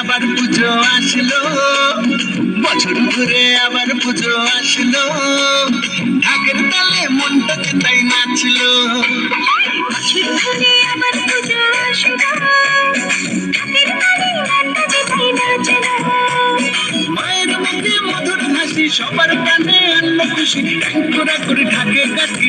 আবার পুজো আসলো। বছর ঘুরে আবার পুজো আসলো। ঢাকের তালে মনটাতে তাই নাচলো। বছর ঘুরে আবার পুজো আসলো। ঢাকের তালে গানটা যে তাই নাচলো। মায়ের মুখে মধুর হাসি সবার প্রাণে আনলো খুশি। করে ঢাকে কাঠি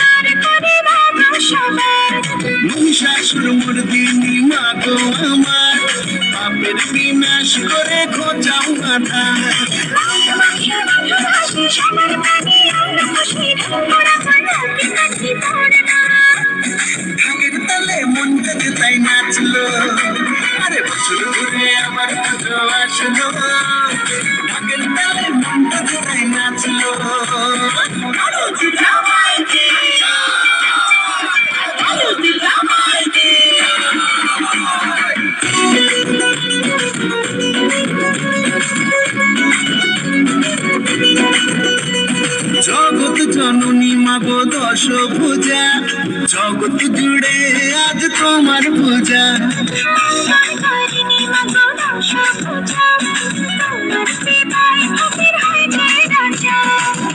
মহিষাসুর মর্দিনী মা গো আমার পাপের বিনাশ করে খোঁজাও তালে মনটাতে তাই নাচলো আরে বছর আবার পুজো আসলো। জগৎ জননী মাগো দশ পূজা। জগৎ জুড়ে আজ তোমার পূজা।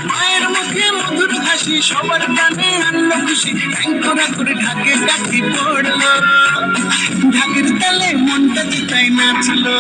মায়ের মুখে মধুর হাসি সবার কানে আনলো খুশি। ট্যাঙ্করা করে ঢাকে ডাকি পড়ল। ঢাকের তালে মনটা জিতাই নাচলো।